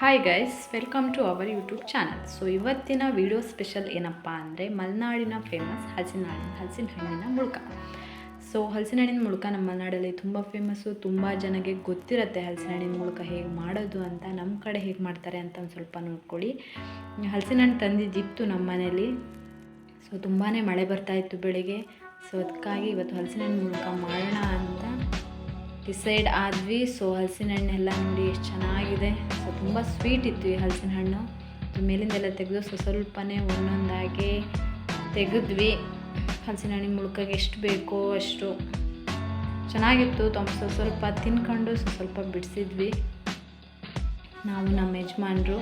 Hi guys welcome to our YouTube channel so ಇವತ್ತಿನ video special ಏನಪ್ಪ ಅಂದರೆ ಮಲೆನಾಡಿನ ಫೇಮಸ್ ಹಲಸಿನ ಹಣ್ಣಿನ ಹಲಸಿನ ಹಣ್ಣಿನ ಮುಳ್ಕ. ಸೊ ಹಲಸಿನ ಹಣ್ಣಿನ ಮುಳ್ಕ ನಮ್ಮ ಮಲೆನಾಡಲ್ಲಿ ತುಂಬ ಫೇಮಸ್ಸು ತುಂಬ ಜನಕ್ಕೆ ಗೊತ್ತಿರುತ್ತೆ ಹಲಸಿನ ಹಣ್ಣಿನ ಮುಳ್ಕ ಹೇಗೆ ಮಾಡೋದು ಅಂತ ನಮ್ಮ ಕಡೆ ಹೇಗೆ ಮಾಡ್ತಾರೆ ಅಂತ ಒಂದು ಸ್ವಲ್ಪ ನೋಡ್ಕೊಳ್ಳಿ. ಹಲಸಿನ ಹಣ್ಣು ತಂದಿದ್ದಿತ್ತು ನಮ್ಮ ಮನೇಲಿ ಸೊ ತುಂಬಾ ಮಳೆ ಬರ್ತಾಯಿತ್ತು ಬೆಳಿಗ್ಗೆ. ಸೊ ಅದಕ್ಕಾಗಿ ಇವತ್ತು ಹಲಸಿನ ಹಣ್ಣು ಮುಳ್ಕ ಮಾಡೋಣ ಅಂತ ಡಿಸೈಡ್ ಆದ್ವಿ. ಸೊ ಹಲಸಿನ ಹಣ್ಣೆಲ್ಲ ನೋಡಿ ಎಷ್ಟು ಚೆನ್ನಾಗಿದೆ. ಸೊ ತುಂಬ ಸ್ವೀಟ್ ಇತ್ತು ಈ ಹಲಸಿನ ಹಣ್ಣು ಮೇಲಿಂದೆಲ್ಲ ತೆಗೆದು ಸೊ ಸ್ವಲ್ಪನೇ ಒಂದೊಂದಾಗಿ ತೆಗೆದ್ವಿ. ಹಲಸಿನ ಹಣ್ಣಿನ ಮುಳ್ಕಾಗೆ ಎಷ್ಟು ಬೇಕೋ ಅಷ್ಟು. ಚೆನ್ನಾಗಿತ್ತು. ತಮ್ಮ ಸ್ವಲ್ಪ ತಿನ್ಕೊಂಡು ಸ್ವಲ್ಪ ಬಿಡಿಸಿದ್ವಿ. ನಾವು ನಮ್ಮ ಯಜಮಾನರು.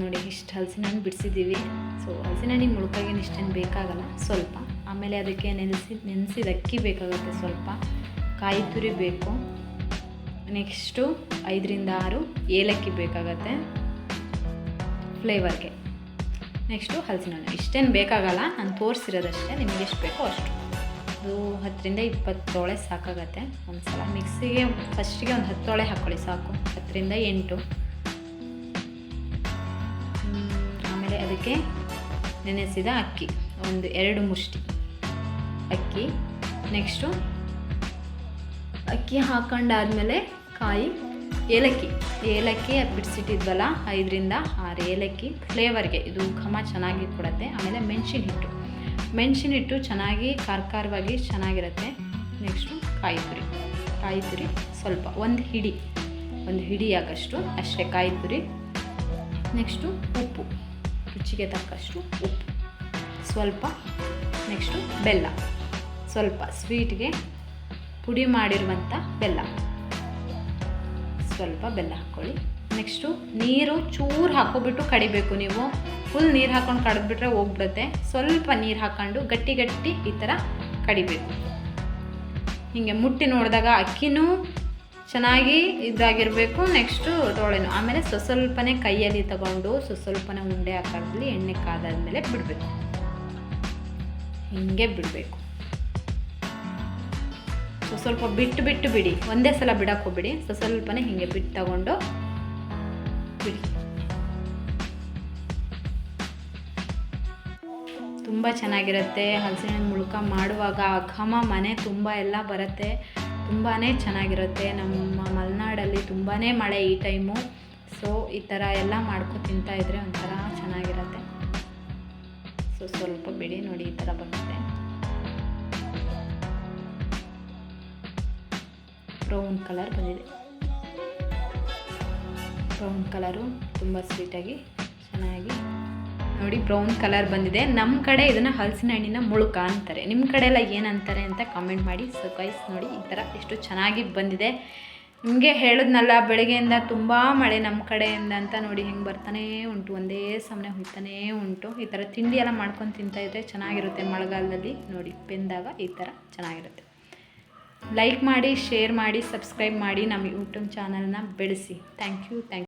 ನೋಡಿ, ಇಷ್ಟು ಹಲಸಿನ ಹಣ್ಣು ಬಿಡಿಸಿದ್ದೀವಿ. ಸೊ ಹಲಸಿನ ಹಣ್ಣಿನ ಮುಳ್ಕಾಗೇನು ಇಷ್ಟೇನು ಬೇಕಾಗಲ್ಲ. ಸ್ವಲ್ಪ. ಆಮೇಲೆ ಅದಕ್ಕೆ ನೆನೆಸಿ ನೆನೆಸಿದ ಅಕ್ಕಿ ಬೇಕಾಗುತ್ತೆ ಸ್ವಲ್ಪ. ಕಾಯಿ ತುರಿ ಬೇಕು. ನೆಕ್ಸ್ಟು ಐದರಿಂದ ಆರು ಏಲಕ್ಕಿ ಬೇಕಾಗತ್ತೆ. ಫ್ಲೇವರ್ಗೆ. ನೆಕ್ಸ್ಟು ಹಲಸಿನ ಹಣ್ಣು ಇಷ್ಟೇನು ಬೇಕಾಗಲ್ಲ, ನಾನು ತೋರಿಸಿರೋದಷ್ಟೇ, ನಿಮಗೆ ಎಷ್ಟು ಬೇಕೋ ಅಷ್ಟು. ಅದು ಹತ್ತರಿಂದ ಇಪ್ಪತ್ತೊಳೆ ಸಾಕಾಗತ್ತೆ. ಒಂದು ಸಲ ಮಿಕ್ಸಿಗೆ ಫಸ್ಟಿಗೆ ಒಂದು ಹತ್ತೊಳೆ ಹಾಕ್ಕೊಳ್ಳಿ ಸಾಕು. ಹತ್ತರಿಂದ ಎಂಟು. ಆಮೇಲೆ ಅದಕ್ಕೆ ನೆನೆಸಿದ ಅಕ್ಕಿ. ಒಂದು ಎರಡು ಮುಷ್ಟಿ. ಅಕ್ಕಿ ನೆಕ್ಸ್ಟು ಅಕ್ಕಿ ಹಾಕೊಂಡಾದ್ಮೇಲೆ ಕಾಯಿ, ಏಲಕ್ಕಿ. ಏಲಕ್ಕಿ ಬಿಡಿಸಿಟ್ಟಿದ್ವಲ್ಲ, ಐದರಿಂದ ಆರು ಏಲಕ್ಕಿ. ಫ್ಲೇವರ್ಗೆ ಇದು ಘಮ ಚೆನ್ನಾಗಿ ಕೊಡುತ್ತೆ. ಆಮೇಲೆ ಮೆಣಸಿನ ಹಿಟ್ಟು ಮೆಣಸಿನ ಹಿಟ್ಟು ಚೆನ್ನಾಗಿ ಖಾರ ಖಾರವಾಗಿ ಚೆನ್ನಾಗಿರುತ್ತೆ. ನೆಕ್ಸ್ಟು ಕಾಯಿ ತುರಿ ಕಾಯಿ ತುರಿ ಸ್ವಲ್ಪ, ಒಂದು ಹಿಡಿ. ಒಂದು ಹಿಡಿಯಾಗಷ್ಟು ಅಷ್ಟೇ ಕಾಯಿ ತುರಿ ನೆಕ್ಸ್ಟು ಉಪ್ಪು. ರುಚಿಗೆ ತಕ್ಕಷ್ಟು ಉಪ್ಪು. ಸ್ವಲ್ಪ ನೆಕ್ಸ್ಟು ಬೆಲ್ಲ. ಸ್ವಲ್ಪ ಸ್ವೀಟ್ಗೆ ಪುಡಿ ಮಾಡಿರುವಂಥ ಬೆಲ್ಲ. ಸ್ವಲ್ಪ ಬೆಲ್ಲ ಹಾಕ್ಕೊಳ್ಳಿ. ನೆಕ್ಸ್ಟು ನೀರು ಚೂರು ಹಾಕೋಬಿಟ್ಟು ಕಡಿಬೇಕು ನೀವು. ಫುಲ್ ನೀರು ಹಾಕೊಂಡು ಕಡಿದ್ಬಿಟ್ರೆ ಹೋಗ್ಬಿಡುತ್ತೆ. ಸ್ವಲ್ಪ ನೀರು ಹಾಕ್ಕೊಂಡು ಗಟ್ಟಿ ಗಟ್ಟಿ ಈ ಥರ ಕಡಿಬೇಕು. ಹೀಗೆ ಮುಟ್ಟಿ ನೋಡಿದಾಗ ಅಕ್ಕಿನೂ ಚೆನ್ನಾಗಿ ಇದಾಗಿರಬೇಕು. ನೆಕ್ಸ್ಟು ತೊಳೆನು. ಆಮೇಲೆ ಸ್ವಸ್ವಲ್ಪನೇ ಕೈಯಲ್ಲಿ ತಗೊಂಡು ಸ್ವ ಸ್ವಲ್ಪನೇ ಉಂಡೆ ಆಕಾರದಲ್ಲಿ ಎಣ್ಣೆ ಕಾದಾದ್ಮೇಲೆ ಬಿಡಬೇಕು. ಹಿಂಗೆ ಬಿಡಬೇಕು. ಸೊ ಸ್ವಲ್ಪ ಬಿಟ್ಟು ಬಿಟ್ಟು ಬಿಡಿ. ಒಂದೇ ಸಲ ಬಿಡಕ್ಕೆ ಹೋಗ್ಬಿಡಿ. ಸೊ ಸ್ವಲ್ಪನೇ ಹೀಗೆ ಬಿಟ್ಟು ತಗೊಂಡು ಬಿಡಿ. ತುಂಬ ಚೆನ್ನಾಗಿರುತ್ತೆ. ಹಲಸಿನ ಮುಳುಕ ಮಾಡುವಾಗ ಆ ಘಮ ಮನೆ ತುಂಬ ಎಲ್ಲ ಬರುತ್ತೆ. ತುಂಬಾ ಚೆನ್ನಾಗಿರುತ್ತೆ. ನಮ್ಮ ಮಲೆನಾಡಲ್ಲಿ ತುಂಬಾ ಮಳೆ ಈ ಟೈಮು. ಸೊ ಈ ಥರ ಎಲ್ಲ ಮಾಡ್ಕೊ ತಿಂತಾಯಿದ್ರೆ ಒಂಥರ ಚೆನ್ನಾಗಿರುತ್ತೆ. ಸೊ ಸ್ವಲ್ಪ ಬಿಡಿ ನೋಡಿ ಈ ಥರ ಬರುತ್ತೆ. ಬ್ರೌನ್ ಕಲರ್ ಬಂದಿದೆ. ಬ್ರೌನ್ ಕಲರು ತುಂಬ ಸ್ವೀಟಾಗಿ ಚೆನ್ನಾಗಿ ನೋಡಿ ಬ್ರೌನ್ ಕಲರ್ ಬಂದಿದೆ. ನಮ್ಮ ಕಡೆ ಇದನ್ನು ಹಲಸಿನ ಹಣ್ಣಿನ ಮುಳುಕ ಅಂತಾರೆ. ನಿಮ್ಮ ಕಡೆ ಎಲ್ಲ ಏನಂತಾರೆ ಅಂತ ಕಾಮೆಂಟ್ ಮಾಡಿ. ಸೊ ನೋಡಿ ಈ ಥರ ಎಷ್ಟು ಚೆನ್ನಾಗಿ ಬಂದಿದೆ. ನಿಮಗೆ ಹೇಳಿದ್ನಲ್ಲ, ಬೆಳಗ್ಗೆಯಿಂದ ತುಂಬ ಮಳೆ ನಮ್ಮ ಕಡೆಯಿಂದ ಅಂತ ನೋಡಿ ಹೆಂಗೆ ಬರ್ತಾನೇ ಉಂಟು. ಒಂದೇ ಸಮನೆ ಹೋಗ್ತಾನೇ ಉಂಟು. ಈ ಥರ ತಿಂಡಿ ಎಲ್ಲ ಮಾಡ್ಕೊಂಡು ತಿಂತಾಯಿದ್ರೆ ಚೆನ್ನಾಗಿರುತ್ತೆ ಮಳೆಗಾಲದಲ್ಲಿ. ನೋಡಿ, ಬೆಂದಾಗ ಈ ಥರ ಚೆನ್ನಾಗಿರುತ್ತೆ. ಲೈಕ್ ಮಾಡಿ ಶೇರ್ ಮಾಡಿ ಸಬ್ಸ್ಕ್ರೈಬ್ ಮಾಡಿ ನಮ್ಮ ಯೂಟ್ಯೂಬ್ ಚಾನಲ್ನ ಬೆಳೆಸಿ. Thank you thank